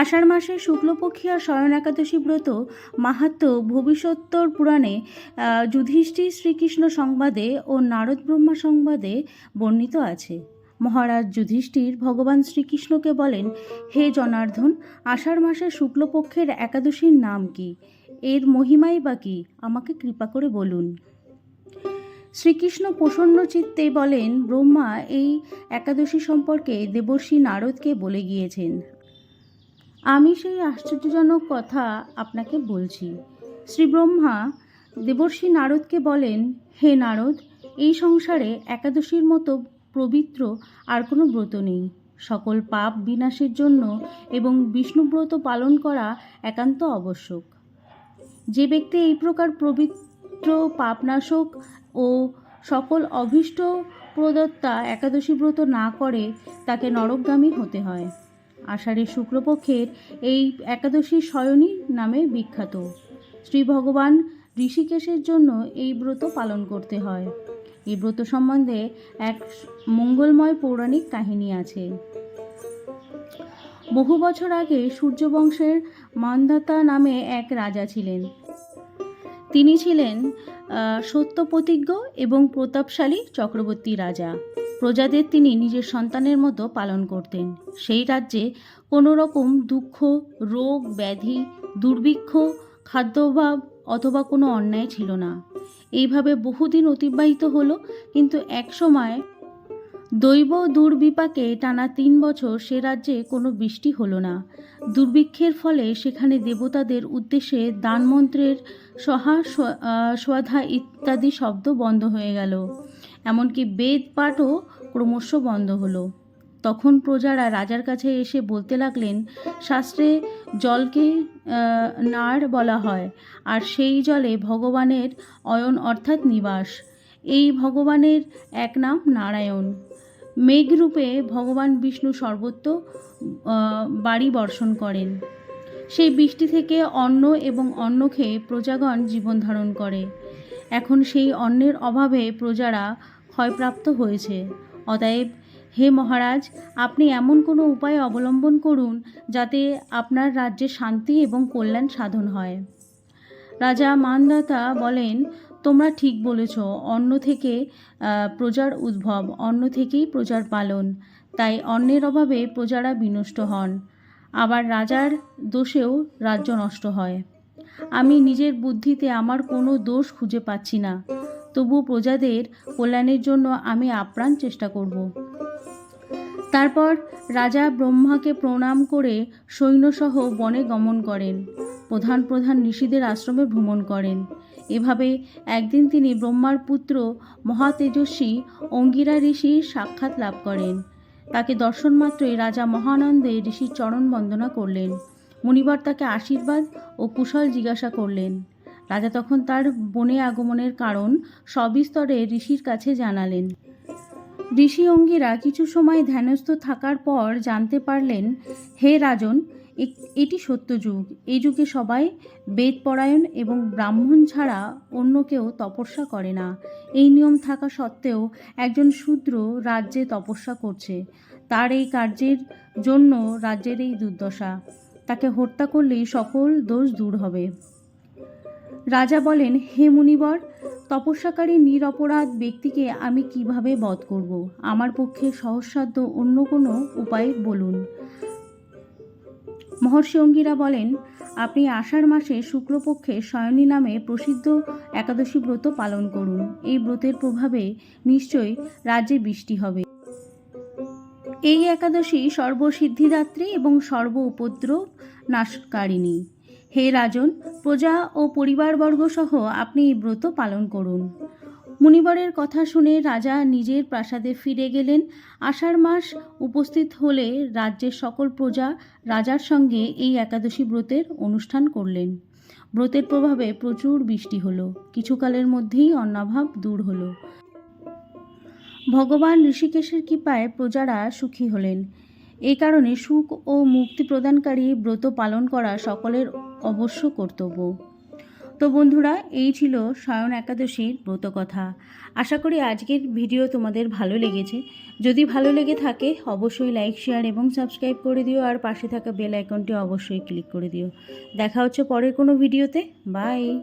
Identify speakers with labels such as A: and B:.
A: আষাঢ় শুক্লপক্ষী আর শয়ন একাদশী ব্রত মাহাত্ম্য ভবিষ্যত্তর পুরাণে যুধিষ্ঠির শ্রীকৃষ্ণ সংবাদে ও নারদ ব্রহ্মা সংবাদে বর্ণিত আছে। মহারাজ যুধিষ্ঠির ভগবান শ্রীকৃষ্ণকে বলেন, হে জনার্দন, আষাঢ় মাসের শুক্লপক্ষের একাদশীর নাম কি? এর মহিমাই বা কি? আমাকে কৃপা করে বলুন। শ্রীকৃষ্ণ প্রসন্ন চিত্তে বলেন, ব্রহ্মা এই একাদশী সম্পর্কে দেবর্ষি নারদকে বলে গিয়েছেন। আমি সেই আশ্চর্যজনক কথা আপনাকে বলছি। শ্রী ব্রহ্মা দেবর্ষি নারদকে বলেন, হে নারদ, এই সংসারে একাদশীর মতো পবিত্র আর কোনো ব্রত নেই। সকল পাপ বিনাশের জন্য এবং বিষ্ণুব্রত পালন করা একান্ত আবশ্যক। যে ব্যক্তি এই প্রকার পবিত্র পাপনাশক ও সকল অভীষ্ট প্রদত্তা একাদশী ব্রত না করে, তাকে নরকগামী হতে হয়। আষাঢ়ের শুক্লপক্ষের এই একাদশী শয়নী নামে বিখ্যাত। শ্রী ভগবান ঋষিকেশের জন্য এই ব্রত পালন করতে হয়। এই ব্রত সম্বন্ধে এক মঙ্গলময় পৌরাণিক কাহিনী আছে। বহু বছর আগে সূর্যবংশের মান্ধাতা নামে এক রাজা ছিলেন। তিনি ছিলেন সত্যপ্রতিজ্ঞ এবং প্রতাপশালী চক্রবর্তী রাজা। প্রজাদের তিনি নিজের সন্তানের মতো পালন করতেন। সেই রাজ্যে কোনো রকম দুঃখ রোগ ব্যাধি দুর্ভিক্ষ খাদ্য অভাব অথবা কোনো অন্যায় ছিল না। এইভাবে বহুদিন অতিবাহিত হলো কিন্তু একসময় দৈব দুর্বিপাকে টানা তিন বছর সে রাজ্যে কোনো বৃষ্টি হলো না। দুর্ভিক্ষের ফলে সেখানে দেবতাদের উদ্দেশ্যে দানমন্ত্রের সহা স- আহ, স্বধা ইত্যাদি শব্দ বন্ধ হয়ে গেল। এমনকি বেদ পাঠও ক্রমশ বন্ধ হলো। তখন প্রজারা রাজার কাছে এসে বলতে লাগলেন, শাস্ত্রে জলকে নার বলা হয়, আর সেই জলে ভগবানের অয়ন অর্থাৎ নিবাস। এই ভগবানের এক নাম নারায়ণ। মেঘরূপে ভগবান বিষ্ণু সর্বত্র বাড়ি বর্ষণ করেন। সেই বৃষ্টি থেকে অন্ন এবং অন্ন খেয়ে প্রজাগণ জীবন ধারণ করে। এখন সেই অন্নের অভাবে প্রজারা ক্ষয়প্রাপ্ত হয়েছে। অতএব, হে মহারাজ, আপনি এমন কোনো উপায় অবলম্বন করুন যাতে আপনার রাজ্যে শান্তি এবং কল্যাণ সাধন হয়। রাজা মানদাতা বলেন, তোমরা ঠিক বলেছ, অন্ন থেকে প্রজার উদ্ভব, অন্ন থেকেই প্রজার পালন। তাই অন্নের অভাবে প্রজারা বিনষ্ট হন। আবার রাজার দোষেও রাজ্য নষ্ট হয়। আমি নিজের বুদ্ধিতে আমার কোনো দোষ খুঁজে পাচ্ছি না। তবু প্রজাদের কল্যাণের জন্য আমি আপ্রাণ চেষ্টা করব। তারপর রাজা ব্রহ্মাকে প্রণাম করে সৈন্যসহ বনে গমন করেন। প্রধান প্রধান ঋষিদের আশ্রমে ভ্রমণ করেন। এভাবে একদিন তিনি ব্রহ্মার পুত্র মহাতেজস্বী অঙ্গিরা ঋষির সাক্ষাৎ লাভ করেন। তাকে দর্শন মাত্রই রাজা মহানন্দে ঋষির চরণ বন্দনা করলেন। মুনিবর তাকে আশীর্বাদ ও কুশল জিজ্ঞাসা করলেন। রাজা তখন তার বনে আগমনের কারণ সবিস্তরে ঋষির কাছে জানালেন। ঋষি অঙ্গিরা কিছু সময় ধ্যানস্থ থাকার পর জানতে পারলেন, হে রাজন এটি সত্য যুগ। এই যুগে সবাই বেদপরায়ণ এবং ব্রাহ্মণ ছাড়া অন্য কেউ তপস্যা করে না। এই নিয়ম থাকা সত্ত্বেও একজন শূদ্র রাজ্যে তপস্যা করছে। তার এই কার্যের জন্য রাজ্যের এই দুর্দশা। তাকে হত্যা করলেই সকল দোষ দূর হবে। রাজা বলেন, হে মুনিবর, তপস্যাকারী নিরপরাধ ব্যক্তিকে আমি কীভাবে বধ করব? আমার পক্ষে সহসাধ্য অন্য কোনো উপায় বলুন। মহর্ষি অঙ্গিরা বলেন, আপনি আষাঢ় মাসে শুক্লপক্ষে শয়নী নামে প্রসিদ্ধ একাদশী ব্রত পালন করুন। এই ব্রতের প্রভাবে নিশ্চয়ই রাজ্যে বৃষ্টি হবে। এই একাদশী সর্বসিদ্ধিদাত্রী এবং সর্ব উপদ্রব নাশকারিণী। হে রাজন, প্রজা ও পরিবারবর্গ সহ আপনি এই ব্রত পালন করুন। মুনিবরের কথা শুনে রাজা নিজের প্রাসাদে ফিরে গেলেন। আষাঢ় মাস উপস্থিত হলে রাজ্যের সকল প্রজা রাজার সঙ্গে এই একাদশী ব্রতের অনুষ্ঠান করলেন। ব্রতের প্রভাবে প্রচুর বৃষ্টি হলো। কিছুকালের মধ্যেই অন্নাভাব দূর হলো। ভগবান ঋষিকেশের কৃপায় প্রজারা সুখী হলেন। এই কারণে সুখ ও মুক্তি প্রদানকারী ব্রত পালন করা সকলের অবশ্য কর্তব্য। তো বন্ধুরা, এই ছিল স্বয়ন একাদশীর ব্রতকথা। আশা করি আজকের ভিডিও তোমাদের ভালো লেগেছে। যদি ভালো লেগে থাকে, অবশ্যই লাইক, শেয়ার এবং সাবস্ক্রাইব করে দিও আর পাশে থাকা বেল আইকনটি অবশ্যই ক্লিক করে দিও। দেখা হচ্ছে পরের কোনো ভিডিওতে। বাই!